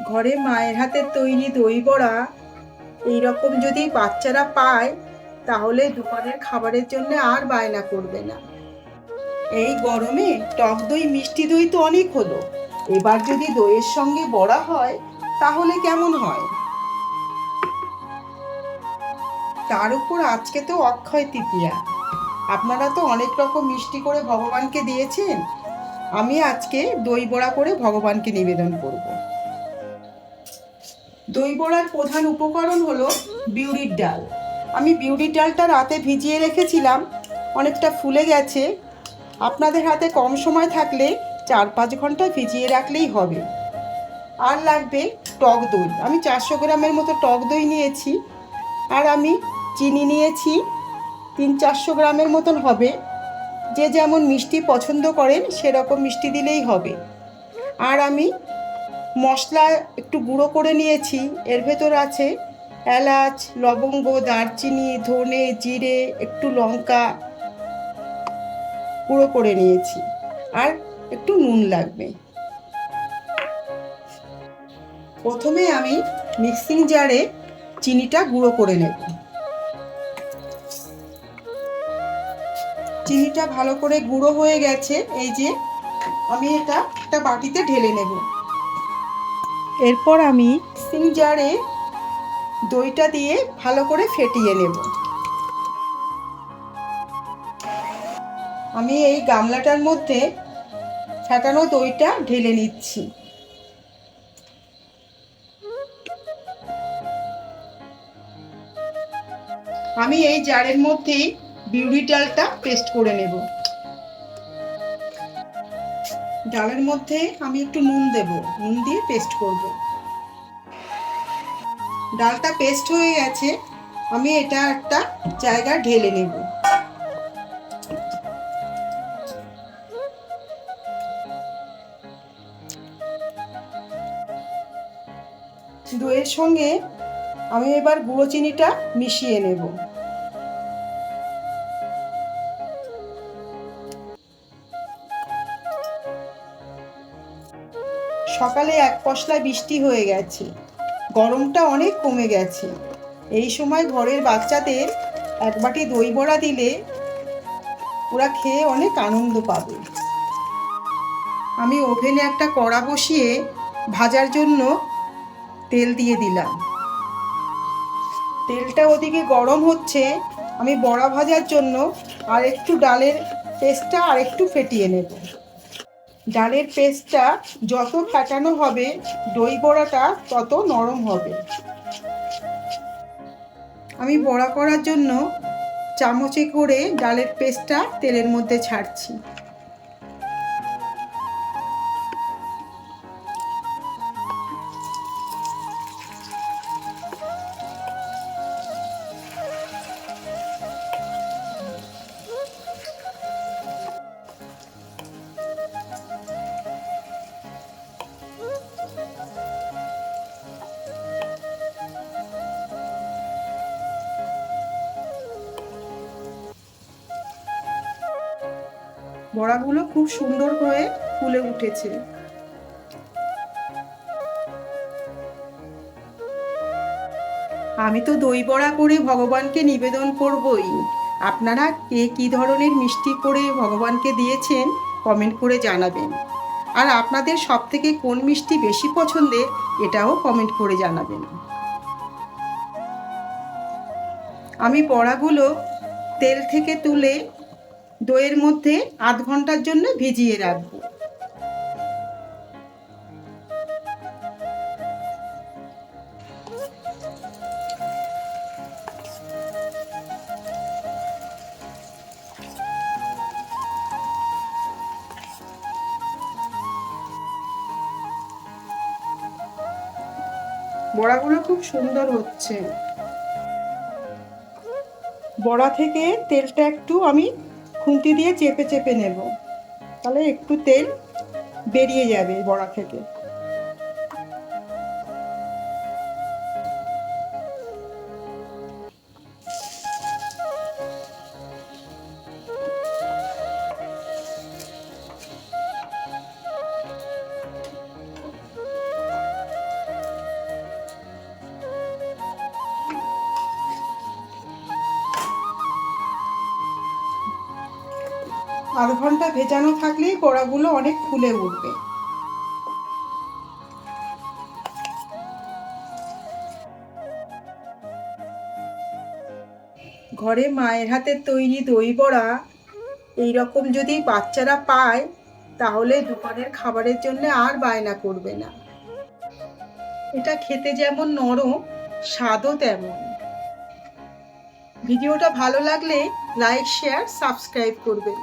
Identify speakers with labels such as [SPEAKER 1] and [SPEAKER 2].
[SPEAKER 1] ঘরে মায়ের হাতের তৈরি দই বড়া, এইরকম যদি বাচ্চারা পায়, তাহলে দুপুরের খাবারের জন্য আর বায়না করবে না। এই গরমে টক দই, মিষ্টি দই তো অনেক হলো। এবার যদি দইয়ের সঙ্গে বড়া হয়, তাহলে কেমন হয়? তার উপর আজকে তো অক্ষয় তৃতীয়া। আপনারা তো অনেক রকম মিষ্টি করে ভগবানকে দিয়েছেন। আমি আজকে দই বড়া করে ভগবানকে নিবেদন করব। দই বড়ার প্রধান উপকরণ হলো বিউরির ডাল। আমি বিউরির ডালটা রাতে ভিজিয়ে রেখেছিলাম, অনেকটা ফুলে গেছে। আপনাদের হাতে কম সময় থাকলে চার পাঁচ ঘণ্টা ভিজিয়ে রাখলেই হবে। আর লাগবে টক দই। আমি চারশো গ্রামের মতো টক দই নিয়েছি। আর আমি চিনি নিয়েছি। তিন চারশো গ্রামের মতন হবে। যে যেমন মিষ্টি পছন্দ করেন, সেরকম মিষ্টি দিলেই হবে। আর আমি মশলা একটু গুঁড়ো করে নিয়েছি। এর ভেতর আছে এলাচ, লবঙ্গ, দারচিনি, ধনে, জিরে, একটু লঙ্কা গুঁড়ো করে নিয়েছি। আর একটু নুন লাগবে। প্রথমে আমি মিক্সিং জারে চিনিটা গুঁড়ো করে নেব। চিনিটা ভালো করে গুঁড়ো হয়ে গেছে। এই যে আমি এটা একটা বাটিতে ঢেলে নেব। এরপর আমি মিক্সিং জারে দইটা দিয়ে ভালো করে ফেটিয়ে নেব। আমি এই গামলাটার মধ্যে ফেটানো দইটা ঢেলে নিচ্ছি। আমি এই জারের মধ্যেই বিউরি ডালটা পেস্ট করে নেব। ডালের মধ্যে আমি একটু নুন দেব। নুন দিয়ে পেস্ট করব। ডালটা পেস্ট হয়ে গেছে। আমি এটা একটা জায়গা ঢেলে নেব। দইয়ের সঙ্গে আমি এবার গুঁড়ো চিনিটা মিশিয়ে নেব। সকালে এক পশলা বৃষ্টি হয়ে গেছে। গরমটা অনেক কমে গেছে। এই সময় ঘরের বাচ্চাদের এক বাটি দই বড়া দিলে ওরা খেয়ে অনেক আনন্দ পাবে। আমি ওভেনে একটা কড়া বসিয়ে ভাজার জন্য তেল দিয়ে দিলাম। তেলটা ওদিকে গরম হচ্ছে, আমি বড়া ভাজার জন্য আর একটু ডালের পেস্টটা আর একটু ফেটিয়ে নেব। ডালের পেস্টটা যত ফাটানো হবে, দই বড়াটা তত নরম হবে। আমি বড়া করার জন্য চামচে করে ডালের পেস্টটা তেলের মধ্যে ছাড়ছি। বড়াগুলো খুব সুন্দর হয়ে ফুলে উঠেছে। আমি তো দই বড়া করে ভগবানকে নিবেদন করবই। আপনারা কে কী ধরনের মিষ্টি করে ভগবানকে দিয়েছেন কমেন্ট করে জানাবেন। আর আপনাদের সব থেকে কোন মিষ্টি বেশি পছন্দের এটাও কমেন্ট করে জানাবেন। আমি বড়াগুলো তেল থেকে তুলে দইয়ের মধ্যে আধ ঘণ্টার জন্য ভিজিয়ে রাখব। বড়াগুলো খুব সুন্দর হচ্ছে। বড়া থেকে তেলটা একটু আমি খুন্তি দিয়ে চেপে চেপে নেব। তাহলে একটু তেল বেরিয়ে যাবে বড়া থেকে। আধ ঘণ্টা ভেজানো থাকলেই বড়াগুলো অনেক ফুলে উঠবে। ঘরে মায়ের হাতের তৈরি দই বড়া, এইরকম যদি বাচ্চারা পায়, তাহলে দোকানের খাবারের জন্য আর বায়না করবে না। এটা খেতে যেমন নরম, স্বাদও তেমন। ভিডিওটা ভালো লাগলে লাইক, শেয়ার, সাবস্ক্রাইব করবেন।